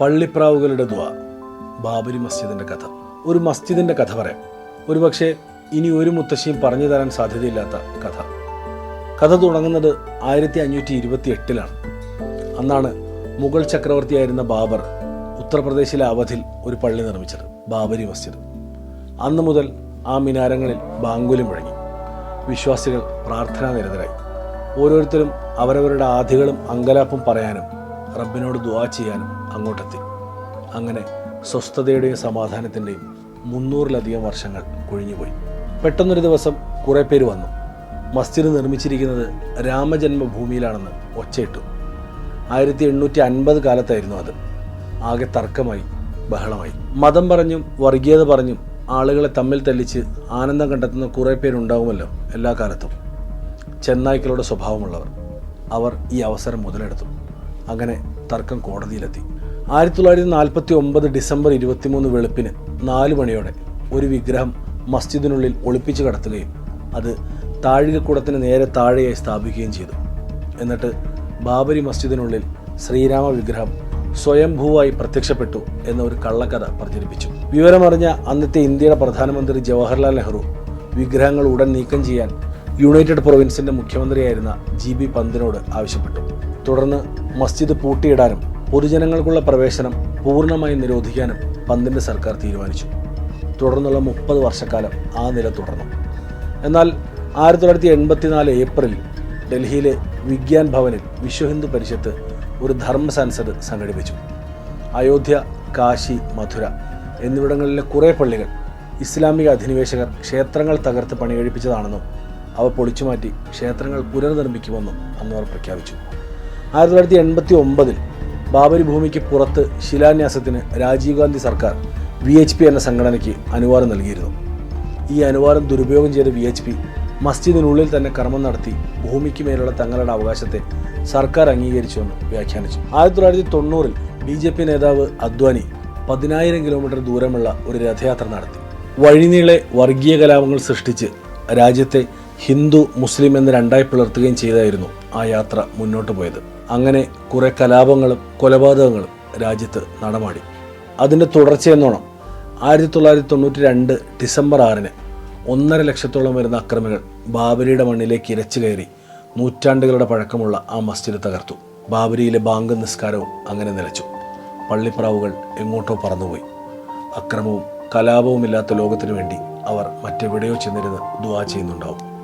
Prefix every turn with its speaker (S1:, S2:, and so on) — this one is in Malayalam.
S1: പള്ളിപ്രാവുകളുടെ ദ്വ ബാബരി മസ്ജിദിന്റെ കഥ. ഒരു മസ്ജിദിന്റെ കഥ പറയാം. ഒരുപക്ഷെ ഇനി ഒരു മുത്തശ്ശിയും പറഞ്ഞു തരാൻ സാധ്യതയില്ലാത്ത കഥ. കഥ തുടങ്ങുന്നത് ആയിരത്തി അഞ്ഞൂറ്റി ഇരുപത്തി എട്ടിലാണ് അന്നാണ് മുഗൾ ചക്രവർത്തിയായിരുന്ന ബാബർ ഉത്തർപ്രദേശിലെ അവധിൽ ഒരു പള്ളി നിർമ്മിച്ചത് ബാബരി മസ്ജിദ്. അന്നു മുതൽ ആ മിനാരങ്ങളിൽ ബാങ്കുലി മുഴങ്ങി. വിശ്വാസികൾ പ്രാർത്ഥനാ നിരതരായി ഓരോരുത്തരും അവരവരുടെ ആധികളും അങ്കലാപ്പും പറയാനും റബ്ബിനോട് ദുവാ ചെയ്യാനും അങ്ങോട്ടെത്തി. അങ്ങനെ സ്വസ്ഥതയുടെയും സമാധാനത്തിന്റെയും മുന്നൂറിലധികം വർഷങ്ങൾ കൊഴിഞ്ഞുപോയി. പെട്ടെന്നൊരു ദിവസം കുറേ പേര് വന്നു. മസ്ജിദ് നിർമ്മിച്ചിരിക്കുന്നത് രാമജന്മഭൂമിയിലാണെന്ന് ഒച്ചയിട്ടു. ആയിരത്തി എണ്ണൂറ്റി അൻപത് കാലത്തായിരുന്നു അത്. ആകെ തർക്കമായി ബഹളമായി. മതം പറഞ്ഞും വർഗീയത പറഞ്ഞും ആളുകളെ തമ്മിൽ തെല്ലിച്ച് ആനന്ദം കണ്ടെത്തുന്ന കുറേ പേരുണ്ടാവുമല്ലോ എല്ലാ കാലത്തും. ചെന്നായ്ക്കളുടെ സ്വഭാവമുള്ളവർ. അവർ ഈ അവസരം മുതലെടുത്തു. അങ്ങനെ തർക്കം കോടതിയിലെത്തി. ആയിരത്തി തൊള്ളായിരത്തി നാൽപ്പത്തി ഒമ്പത് ഡിസംബർ ഇരുപത്തിമൂന്ന് വെളുപ്പിന് നാല് മണിയോടെ ഒരു വിഗ്രഹം മസ്ജിദിനുള്ളിൽ ഒളിപ്പിച്ചു കടത്തുകയും അത് താഴികക്കുടത്തിന് നേരെ താഴെയായി സ്ഥാപിക്കുകയും ചെയ്തു. എന്നിട്ട് ബാബരി മസ്ജിദിനുള്ളിൽ ശ്രീരാമ വിഗ്രഹം സ്വയംഭൂവായി പ്രത്യക്ഷപ്പെട്ടു എന്ന ഒരു കള്ളക്കഥ പ്രചരിപ്പിച്ചു. വിവരമറിഞ്ഞ അന്നത്തെ ഇന്ത്യയുടെ പ്രധാനമന്ത്രി ജവഹർലാൽ നെഹ്റു വിഗ്രഹങ്ങൾ ഉടൻ നീക്കം ചെയ്യാൻ യുണൈറ്റഡ് പ്രൊവിൻസിന്റെ മുഖ്യമന്ത്രിയായിരുന്ന ജി ബി പന്തിനോട് ആവശ്യപ്പെട്ടു. തുടർന്ന് മസ്ജിദ് പൂട്ടിയിടാനും പൊതുജനങ്ങൾക്കുള്ള പ്രവേശനം പൂർണമായി നിരോധിക്കാനും പന്തിന്റെ സർക്കാർ തീരുമാനിച്ചു. തുടർന്നുള്ള മുപ്പത് വർഷക്കാലം ആ നില തുടർന്നു. എന്നാൽ ആയിരത്തി തൊള്ളായിരത്തി എൺപത്തിനാല് ഏപ്രിൽ ഡൽഹിയിലെ വിഗ്യാൻ ഭവനിൽ വിശ്വ ഹിന്ദു പരിഷത്ത് ഒരു ധർമ്മ സൻസദ് സംഘടിപ്പിച്ചു. അയോധ്യ കാശി മധുര എന്നിവിടങ്ങളിലെ കുറേ പള്ളികൾ ഇസ്ലാമിക അധിനിവേശകർ ക്ഷേത്രങ്ങൾ തകർത്ത് പണികഴിപ്പിച്ചതാണെന്നും അവ പൊളിച്ചുമാറ്റി ക്ഷേത്രങ്ങൾ പുനർനിർമ്മിക്കുമെന്നും അവർ പ്രഖ്യാപിച്ചു. ആയിരത്തി തൊള്ളായിരത്തി എൺപത്തി ഒമ്പതിൽ ബാബരി ഭൂമിക്ക് പുറത്ത് ശിലാന്യാസത്തിന് രാജീവ് ഗാന്ധി സർക്കാർ വി എച്ച് പി എന്ന സംഘടനയ്ക്ക് അനുവാദം നൽകിയിരുന്നു. ഈ അനുവാദം ദുരുപയോഗം ചെയ്ത വി എച്ച് പി മസ്ജിദിനുള്ളിൽ തന്നെ കർമ്മം നടത്തി ഭൂമിക്ക് മേലുള്ള തങ്ങളുടെ അവകാശത്തെ സർക്കാർ അംഗീകരിച്ചുവെന്ന് വ്യാഖ്യാനിച്ചു. ആയിരത്തി തൊള്ളായിരത്തി തൊണ്ണൂറിൽ ബി ജെ പി നേതാവ് അദ്വാനി പതിനായിരം കിലോമീറ്റർ ദൂരമുള്ള ഒരു രഥയാത്ര നടത്തി. വഴിനീളെ വർഗീയ കലാപങ്ങൾ സൃഷ്ടിച്ച് രാജ്യത്തെ ഹിന്ദു മുസ്ലിം എന്ന് രണ്ടായി പിളർത്തുകയും ചെയ്തായിരുന്നു ആ യാത്ര മുന്നോട്ട് പോയത്. അങ്ങനെ കുറെ കലാപങ്ങളും കൊലപാതകങ്ങളും രാജ്യത്ത് നടമാടി. അതിന്റെ തുടർച്ചയെന്നോണം ആയിരത്തി തൊള്ളായിരത്തി തൊണ്ണൂറ്റി രണ്ട് ഡിസംബർ ആറിന് ഒന്നര ലക്ഷത്തോളം വരുന്ന അക്രമികൾ ബാബരിയുടെ മണ്ണിലേക്ക് ഇരച്ചു കയറി നൂറ്റാണ്ടുകളുടെ പഴക്കമുള്ള ആ മസ്ജിദ് തകർത്തു. ബാബരിയിലെ ബാങ്ക് നിസ്കാരവും അങ്ങനെ നിലച്ചു. പള്ളിപ്രാവുകൾ എങ്ങോട്ടോ പറന്നുപോയി. അക്രമവും കലാപവുമില്ലാത്ത ലോകത്തിനു വേണ്ടി അവർ മറ്റെവിടെയോ ചെന്നിരുന്ന് ദുവാ ചെയ്യുന്നുണ്ടാവും.